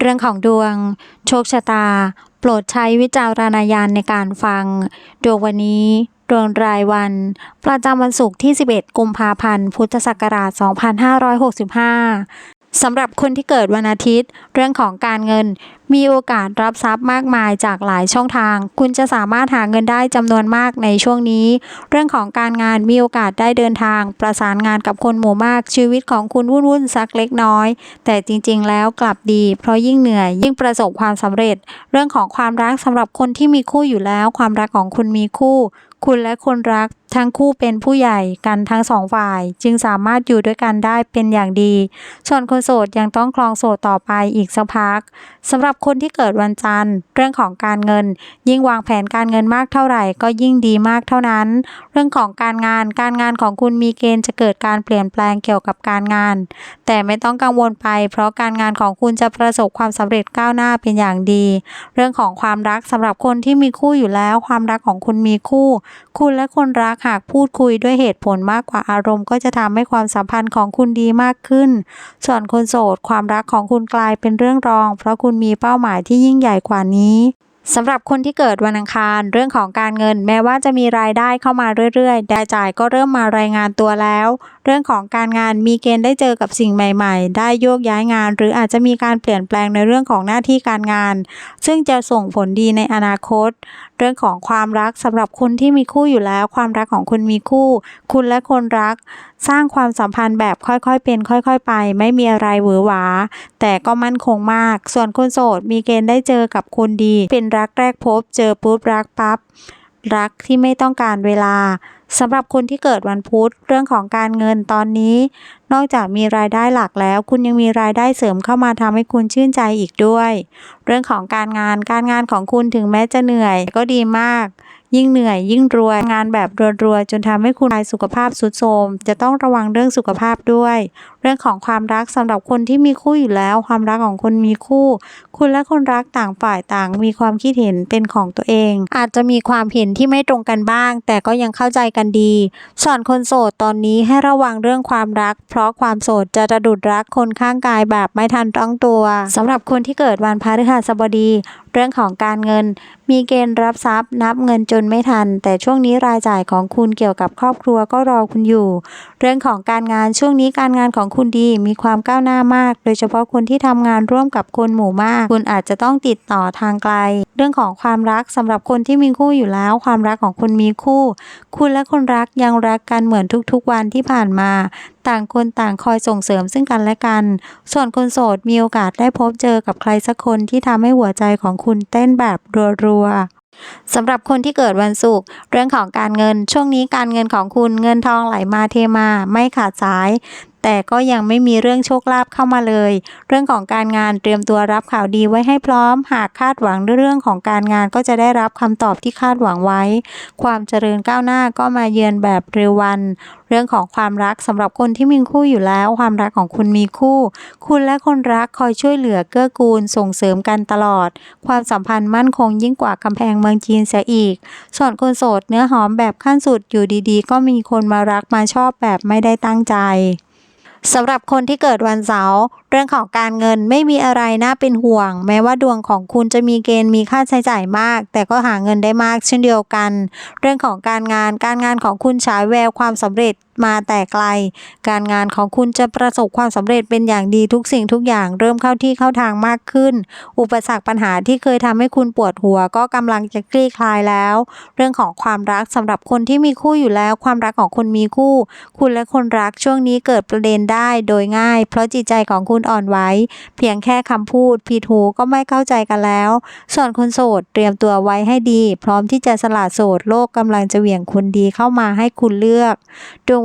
เรื่องของดวง โชคชะตา โปรดใช้วิจารณญาณในการฟัง ดวงวันนี้ดวงรายวัน ประจำวันศุกร์ที่ 11 กุมภาพันธ์ พุทธศักราช 2565สำหรับคนที่เกิดวันอาทิตย์ เรื่องของการเงิน มีโอกาสรับทรัพย์มากมายจากหลายช่องทาง คุณจะสามารถหาเงินได้จำนวนมากในช่วงนี้ เรื่องของการงานมีโอกาสได้เดินทาง ประสานงานกับคนหมู่มาก ชีวิตของคุณวุ่นๆสักเล็กน้อย แต่จริงๆ แล้วกลับดี เพราะยิ่งเหนื่อยยิ่งประสบความสำเร็จ เรื่องของความรักสำหรับคนที่มีคู่อยู่แล้ว ความรักของคุณมีคู่ คุณและคนรักทั้งคู่เป็นผู้ใหญ่กันทั้งสองฝ่าย จึงสามารถอยู่ด้วยกันได้เป็นอย่างดี ส่วนคนโสดยังต้องคลองโสดต่อไปอีกสักพักสำหรับคนที่เกิดวันจันทร์ เรื่องของการเงิน ยิ่งวางแผนการเงินมากเท่าไหร่ ก็ยิ่งดีมากเท่านั้น เรื่องของการงานการงานของคุณมีเกณฑ์จะเกิดการเปลี่ยนแปลงเกี่ยวกับการงาน แต่ไม่ต้องกังวลไป เพราะการงานของคุณจะประสบความสำเร็จก้าวหน้าเป็นอย่างดี เรื่องของความรักสำหรับคนที่มีคู่อยู่แล้ว ความรักของคุณมีคู่ คุณและคนรักหากพูดคุยด้วยเหตุผลมากกว่าอารมณ์ ก็จะทำให้ความสัมพันธ์ของคุณดีมากขึ้น ส่วนคนโสดความรักของคุณกลายเป็นเรื่องรอง เพราะคุณมีเป้าหมายที่ยิ่งใหญ่กว่านี้สำหรับคนที่เกิดวันอังคาร เรื่องของการเงินแม้ว่าจะมีรายได้เข้ามาเรื่อยๆรายจ่ายก็เริ่มมารายงานตัวแล้ว เรื่องของการงานมีเกณฑ์ได้เจอกับสิ่งใหม่ๆ ได้โยกย้ายงาน หรืออาจจะมีการเปลี่ยนแปลงในเรื่องของหน้าที่การงาน ซึ่งจะส่งผลดีในอนาคต เรื่องของความรักสำหรับคนที่มีคู่อยู่แล้ว ความรักของคุณมีคู่ คุณและคนรักสร้างความสัมพันธ์แบบค่อยๆ เป็นค่อยๆ ไป ไม่มีอะไรหวือหวา แต่ก็มั่นคงมาก ส่วนคนโสดมีเกณฑ์ได้เจอกับคนดี เป็นรักแรกพบ เจอปุ๊บรักปั๊บรักที่ไม่ต้องการเวลาสำหรับคนที่เกิดวันพุธเรื่องของการเงินตอนนี้ นอกจากมีรายได้หลักแล้ว คุณยังมีรายได้เสริมเข้ามาทำให้คุณชื่นใจอีกด้วย เรื่องของการงานการงานของคุณถึงแม้จะเหนื่อย ก็ดีมาก ยิ่งเหนื่อย ยิ่งรวยงานแบบรัวๆจนทำให้คุณายสุขภาพสุดโทมจะต้องระวังเรื่องสุขภาพด้วย เรื่องของความรักสำหรับคนที่มีคู่อยู่แล้ว ความรักของคนมีคู่ คุณและคนรักต่างฝ่ายต่างมีความคิดเห็นเป็นของตัวเอง อาจจะมีความเห็นที่ไม่ตรงกันบ้าง แต่ก็ยังเข้าใจกันดีส่วนคนโสดตอนนี้ให้ระวังเรื่องความรัก เพราะความโสดจะระดุดรักคนข้างกายแบบไม่ทันตั้งตัวสำหรับคนที่เกิดวันพฤหัสบดี เรื่องของการเงิน มีเกณฑ์รับทรัพย์ นับเงินจนนไม่ทัน แต่ช่วงนี้รายจ่ายของคุณเกี่ยวกับครอบครัวก็รอคุณอยู่ เรื่องของการงานช่วงนี้การงานของคุณดีมีความก้าวหน้ามาก โดยเฉพาะคนที่ทำงานร่วมกับคนหมู่มาก คุณอาจจะต้องติดต่อทางไกล เรื่องของความรักสำหรับคนที่มีคู่อยู่แล้ว ความรักของคุณมีคู่ คุณและคนรักยังรักกันเหมือนทุกๆวันที่ผ่านมา ต่างคนต่างคอยส่งเสริมซึ่งกันและกัน ส่วนคนโสดมีโอกาสได้พบเจอกับใครสักคนที่ทำให้หัวใจของคุณเต้นแบบรัวๆ สำหรับคนที่เกิดวันศุกร์เรื่องของการเงินช่วงนี้การเงินของคุณเงินทองไหลมาเทมาไม่ขาดสาย แต่ก็ยังไม่มีเรื่องโชคลาภเข้ามาเลย เรื่องของการงานเตรียมตัวรับข่าวดีไว้ให้พร้อม หากคาดหวังเรื่องของการงานก็จะได้รับคำตอบที่คาดหวังไว้ ความเจริญก้าวหน้าก็มาเยือนแบบเร็ววัน เรื่องของความรักสำหรับคนที่มีคู่อยู่แล้ว ความรักของคุณมีคู่ คุณและคนรักคอยช่วยเหลือเกื้อกูลส่งเสริมกันตลอด ความสัมพันธ์มั่นคงยิ่งกว่ากำแพงเมืองจีนเสียอีก ส่วนคนโสดเนื้อหอมแบบขั้นสุดอยู่ดีๆ ก็มีคนมารักมาชอบแบบไม่ได้ตั้งใจ สำหรับคนที่เกิดวันเสาร์เรื่องของการเงินไม่มีอะไรน่าเป็นห่วง แม้ว่าดวงของคุณจะมีเกณฑ์มีค่าใช้จ่ายมาก แต่ก็หาเงินได้มากเช่นเดียวกัน เรื่องของการงานการงานของคุณฉายแววความสำเร็จ มาแต่ไกล การงานของคุณจะประสบความสำเร็จเป็นอย่างดีทุกสิ่งทุกอย่างเริ่มเข้าที่เข้าทางมากขึ้น อุปสรรคปัญหาที่เคยทำให้คุณปวดหัว ก็กำลังจะคลี่คลายแล้ว เรื่องของความรักสำหรับคนที่มีคู่อยู่แล้ว ความรักของคุณมีคู่ คุณและคนรักช่วงนี้เกิดประเด็นได้โดยง่าย เพราะจิตใจของคุณอ่อนไหวเพียงแค่คำพูดผิดหูก็ไม่เข้าใจกันแล้ว ส่วนคนโสดเตรียมตัวไว้ให้ดี พร้อมที่จะสละโสดโลกกำลังจะเหวี่ยงคนดีเข้ามาให้คุณเลือกดวง